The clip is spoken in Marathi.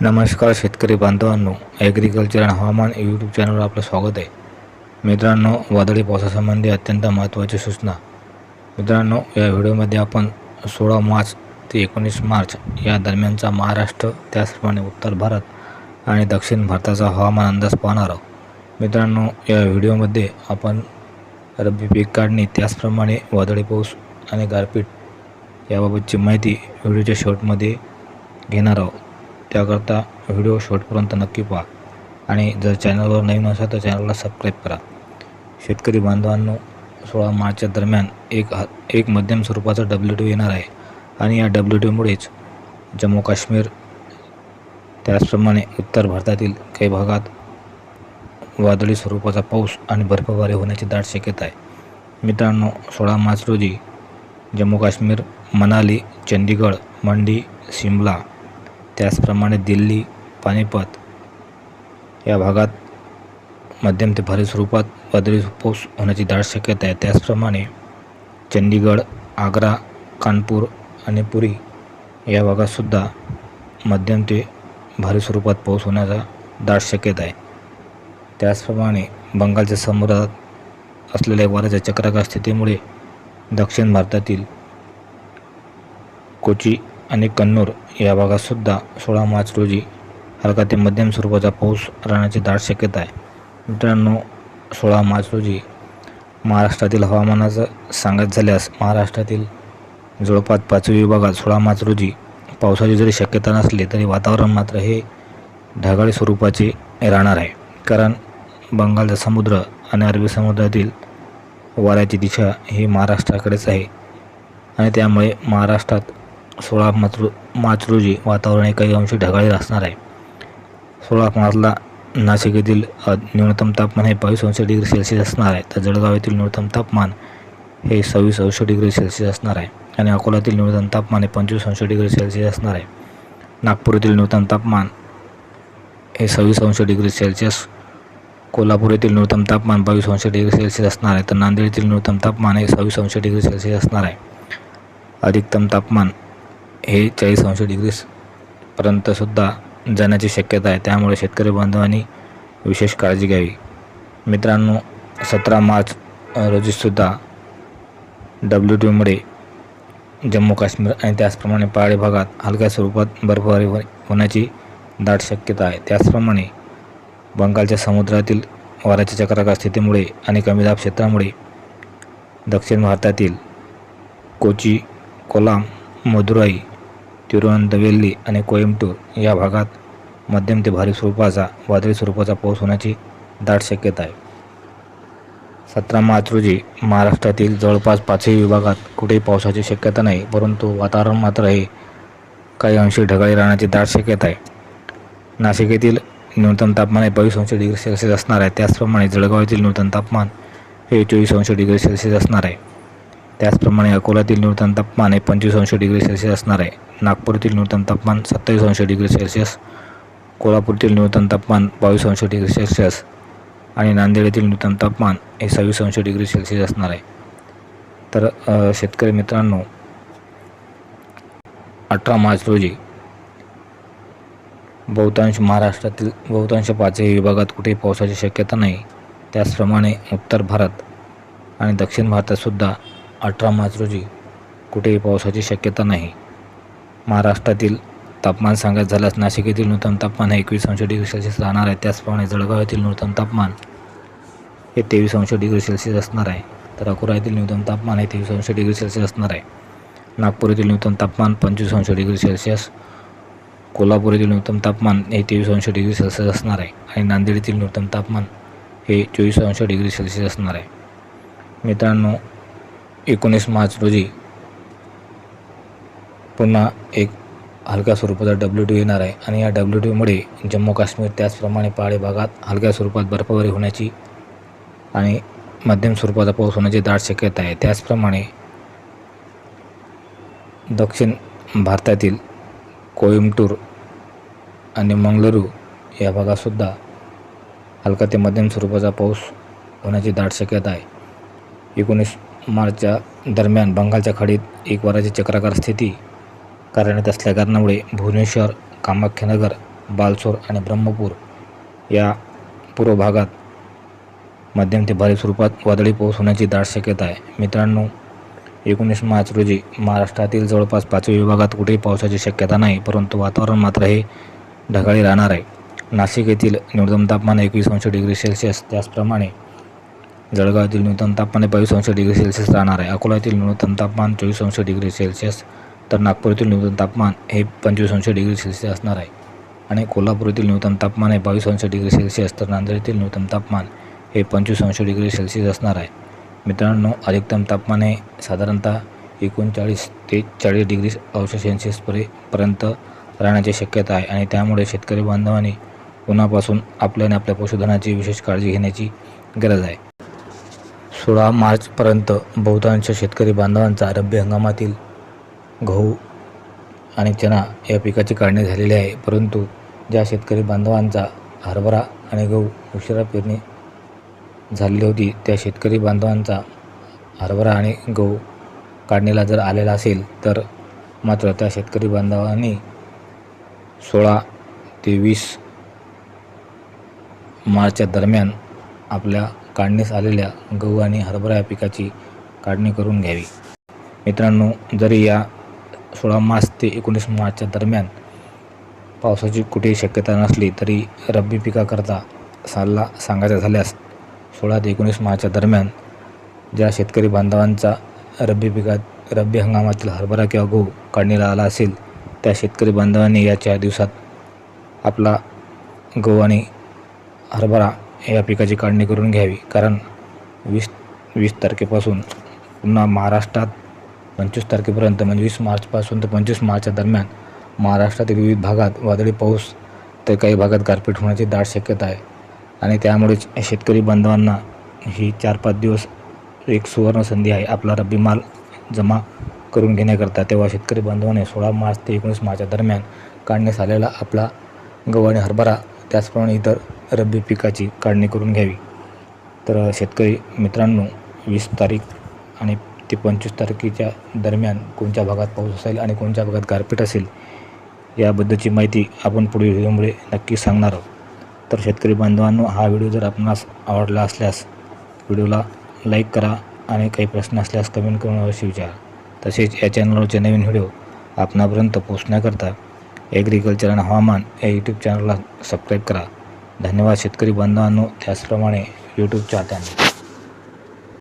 नमस्कार शेतकरी बांधवांनो ॲग्रिकल्चर आणि हवामान यूट्यूब चॅनलवर आपलं स्वागत आहे. मित्रांनो वादळी पावसासंबंधी अत्यंत महत्त्वाची सूचना. मित्रांनो या व्हिडिओमध्ये आपण सोळा मार्च ते एकोणीस मार्च या दरम्यानचा महाराष्ट्र त्याचप्रमाणे उत्तर भारत आणि दक्षिण भारताचा हवामान अंदाज पाहणार आहोत. मित्रांनो या व्हिडिओमध्ये आपण रब्बी पीक काढणी त्याचप्रमाणे वादळी पाऊस आणि गारपीट याबाबतची माहिती व्हिडिओच्या शेवटमध्ये घेणार आहोत. त्याकरता व्हिडिओ शेवटपर्यंत नक्की पहा. आणि जर चॅनलवर नवीन असाल तर चॅनलला सबस्क्राईब करा. शेतकरी बांधवांनो सोळा मार्चच्या दरम्यान एक ह एक मध्यम स्वरूपाचा डब्ल्यू टी येणार आहे. आणि या डब्ल्यू टीमुळेच जम्मू काश्मीर त्याचप्रमाणे उत्तर भारतातील काही भागात वादळी स्वरूपाचा पाऊस आणि बर्फबारी होण्याची दाट शक्यता आहे. मित्रांनो सोळा मार्च रोजी जम्मू काश्मीर मनाली चंदीगड मंडी शिमला त्याचप्रमाणे दिल्ली पानिपत या भागात मध्यम ते भारी स्वरूपात वादळी पाऊस होण्याची दाट शक्यता आहे. त्याचप्रमाणे चंदीगड आग्रा कानपूर आणि पुरी या भागातसुद्धा मध्यम ते भारी स्वरूपात पाऊस होण्याचा दाट शक्यता आहे. त्याचप्रमाणे बंगालच्या समुद्रात असलेल्या वाऱ्याच्या चक्राकार स्थितीमुळे दक्षिण भारतातील कोची आणि कन्नूर या भागातसुद्धा सोळा मार्च रोजी हलका ते मध्यम स्वरूपाचा पाऊस राहण्याची दाट शक्यता आहे. मित्रांनो सोळा मार्च रोजी महाराष्ट्रातील हवामानाचं सांगत झाल्यास महाराष्ट्रातील जवळपास पाचवी विभागात सोळा मार्च रोजी पावसाची जरी शक्यता नसली तरी वातावरण मात्र हे ढगाळी स्वरूपाचे राहणार आहे. कारण बंगालचा समुद्र आणि अरबी समुद्रातील वाऱ्याची दिशा ही महाराष्ट्राकडेच आहे. आणि त्यामुळे महाराष्ट्रात सोळा मात्र मार्च रोजी वातावरण हे काही अंश ढगाळी असणार आहे. सोळा मार्चला नाशिक येथील न्यूनतम तापमान हे बावीस अंश डिग्री सेल्सिअस असणार आहे. तर जळगाव येथील न्यूनतम तापमान हे सव्वीस अंश डिग्री सेल्सिअस असणार आहे. आणि अकोल्यातील न्यूनतम तापमान हे पंचवीस अंश डिग्री सेल्सिअस असणार आहे. नागपूर येथील न्यूनतम तापमान हे सव्वीस अंश डिग्री सेल्सिअस कोल्हापूर येथील न्यूनतम तापमान बावीस अंश डिग्री सेल्सिअस असणार आहे. तर नांदेड येथील न्यूनतम तापमान हे सव्वीस अंश डिग्री सेल्सिअस असणार आहे. अधिकतम तापमान हे चाळीस अंश डिग्री पर्यंतसुद्धा जाण्याची शक्यता आहे. त्यामुळे शेतकरी बांधवांनी विशेष काळजी घ्यावी. मित्रांनो सतरा मार्च रोजीसुद्धा डब्ल्यू टीमुळे जम्मू काश्मीर आणि त्याचप्रमाणे पहाडी भागात हलक्या स्वरूपात बर्फबारी होण्याची दाट शक्यता आहे. त्याचप्रमाणे बंगालच्या समुद्रातील वाऱ्याच्या चक्राकार स्थितीमुळे आणि कमी दाब क्षेत्रामुळे दक्षिण भारतातील कोची कोलाम मदुराई तिरुवनंतवेल्ली आणि कोइंबटूर या भागात मध्यम ते भारी स्वरूपाचा वादळी स्वरूपाचा पाऊस होण्याची दाट शक्यता आहे. सतरा मार्च रोजी महाराष्ट्रातील जवळपास पाचही विभागात कुठेही पावसाची शक्यता नाही परंतु वातावरण मात्र हे काही अंशी ढगाळी राहण्याची दाट शक्यता आहे. नाशिक येथील न्यूनतम तापमान हे बावीस अंश डिग्री सेल्सिअस असणार आहे त्याचप्रमाणे जळगाव येथील न्यूनतम तापमान हे चोवीस अंश डिग्री सेल्सिअस असणार आहे. त्याचप्रमाणे अकोल्यातील न्यूनतम तापमान हे पंचवीस अंश डिग्री सेल्सिअस असणार आहे. नागपूरतील न्यूनतम तापमान सत्तावीस अंश डिग्री सेल्सिअस कोल्हापूरतील न्यूनतम तापमान बावीस अंश डिग्री सेल्सिअस आणि नांदेड येथील न्यूनतम तापमान हे सव्वीस अंश डिग्री सेल्सिअस असणार आहे. तर शेतकरी मित्रांनो अठरा मार्च रोजी बहुतांश महाराष्ट्रातील बहुतांश पाचही विभागात कुठेही पावसाची शक्यता नाही. त्याचप्रमाणे उत्तर भारत आणि दक्षिण भारतातसुद्धा अठरा मार्च रोजी कुठेही पावसाची शक्यता नाही. महाराष्ट्रातील तापमान सांगायचं झाल्यास नाशिक येथील न्यूनतम तापमान हे एकवीस अंश डिग्री सेल्सिअस राहणार आहे. त्याचप्रमाणे जळगाव येथील न्यूनतम तापमान हे तेवीस अंश डिग्री सेल्सिअस असणार आहे. तर अकोला येथील न्यूनतम तापमान हे तेवीस अंश डिग्री सेल्सिअस असणार आहे. नागपूर येथील न्यूनतम तापमान पंचवीस अंश डिग्री सेल्सिअस कोल्हापूर येथील न्यूनतम तापमान हे तेवीस अंश डिग्री सेल्सिअस असणार आहे आणि नांदेड येथील न्यूनतम तापमान हे चोवीस अंश डिग्री सेल्सिअस असणार आहे. मित्रांनो एकोणीस मार्च रोजी पुन्हा एक हलक्या स्वरूपाचा डब्ल्यू टी येणार आहे. आणि या डब्ल्यू टीमुळे जम्मू काश्मीर त्याचप्रमाणे पहाडी भागात हलक्या स्वरूपात बर्फबारी होण्याची आणि मध्यम स्वरूपाचा पाऊस होण्याची दाट शक्यता आहे. त्याचप्रमाणे दक्षिण भारतातील कोइंबटूर आणि मंगळुरू या भागातसुद्धा हलका ते मध्यम स्वरूपाचा पाऊस होण्याची दाट शक्यता आहे. एकोणीस मार्चच्या दरम्यान बंगालच्या खाडीत एक वाराची चक्राकार स्थिती कार्यरत असल्या कारणामुळे भुवनेश्वर कामाख्यानगर बालसोर आणि ब्रह्मपूर या पूर्व भागात मध्यम ते भारी स्वरूपात वादळी पाऊस होण्याची दाट शक्यता आहे. मित्रांनो एकोणीस मार्च रोजी महाराष्ट्रातील जवळपास पाचवी विभागात कुठेही पावसाची शक्यता नाही परंतु वातावरण मात्र हे ढगाळी राहणार आहे. नाशिक येथील न्यूनतम तापमान एकवीस अंश डिग्री सेल्सिअस त्याचप्रमाणे जळगाव येथील न्यूनतम तापमान हे बावीस अंश डिग्री सेल्सिअस राहणार आहे. अकोला येथील न्यूनतम तापमान चोवीस अंश डिग्री सेल्सिअस तर नागपूर येथील न्यूनतम तापमान हे पंचवीस अंश डिग्री सेल्सिअस असणार आहे. आणि कोल्हापूर येथील न्यूनतम तापमान हे बावीस अंश डिग्री सेल्सिअस तर नांदेड येथील न्यूनतम तापमान हे पंचवीस अंश डिग्री सेल्सिअस असणार आहे. मित्रांनो अधिकतम तापमान हे साधारणतः एकोणचाळीस ते चाळीस डिग्री अंश सेल्सिअसपर्यंत पर्यंत राहण्याची शक्यता आहे. आणि त्यामुळे शेतकरी बांधवांनी उन्हापासून आपल्या आणि आपल्या पशुधनाची विशेष काळजी घेण्याची गरज आहे. सोळा मार्चपर्यंत बहुतांश शेतकरी बांधवांचा रब्बी हंगामातील गहू आणि चणा या पिकाची काढणी झालेली आहे. परंतु ज्या शेतकरी बांधवांचा हरभरा आणि गहू उशिरा पेरणी झालेली होती त्या शेतकरी बांधवांचा हरभरा आणि गहू काढणीला जर आलेला असेल तर मात्र त्या शेतकरी बांधवांनी सोळा ते वीस मार्चच्या दरम्यान आपल्या काढणीस आलेल्या गहू आणि हरभरा या पिकाची काढणी करून घ्यावी. मित्रांनो जरी या सोळा मार्च ते एकोणीस मार्चच्या दरम्यान पावसाची कुठेही शक्यता नसली तरी रब्बी पिकाकरता सल्ला सांगायचा झाल्यास सोळा ते एकोणीस मार्चच्या दरम्यान ज्या शेतकरी बांधवांचा रब्बी पिकात रब्बी हंगामातील हरभरा किंवा गहू काढणीला आला असेल त्या शेतकरी बांधवांनी या चार दिवसात आपला गहू आणि हरभरा या पिकाची काढणी करून घ्यावी. कारण वीस वीस तारखेपासून पुन्हा महाराष्ट्रात पंचवीस तारखेपर्यंत म्हणजे वीस मार्चपासून तर पंचवीस मार्चच्या दरम्यान महाराष्ट्रातील विविध भागात वादळी पाऊस तर काही भागात गारपीट होण्याची दाट शक्यता आहे. आणि त्यामुळेच शेतकरी बांधवांना ही चार पाच दिवस एक सुवर्ण संधी आहे. आपला रब्बी माल जमा करून घेण्याकरता तेव्हा शेतकरी बांधवाने सोळा मार्च ते एकोणीस मार्चच्या दरम्यान काढण्यास आलेला आपला गव्हाणी हरभरा त्याचप्रमाणे इतर रब्बी पिकाची काढणी करून घ्यावी. तर शेतकरी मित्रांनो वीस तारीख आणि ते पंचवीस तारखेच्या दरम्यान कोणत्या भागात पाऊस असेल आणि कोणत्या भागात गारपीट असेल याबद्दलची माहिती आपण पुढील व्हिडिओमुळे नक्की सांगणार आहोत. तर शेतकरी बांधवांनो हा व्हिडिओ जर आपणास आवडला असल्यास व्हिडिओला लाईक करा आणि काही प्रश्न असल्यास कमेंट करून अवश्य विचारा. तसेच या चॅनलवरचे नवीन व्हिडिओ आपणापर्यंत पोहोचण्याकरता ॲग्रिकल्चर आणि हवामान या यूट्यूब चॅनलला सबस्क्राईब करा. धन्यवाद शेतकरी बांधवांनो. त्याचप्रमाणे यूट्यूब चाहत्यांनी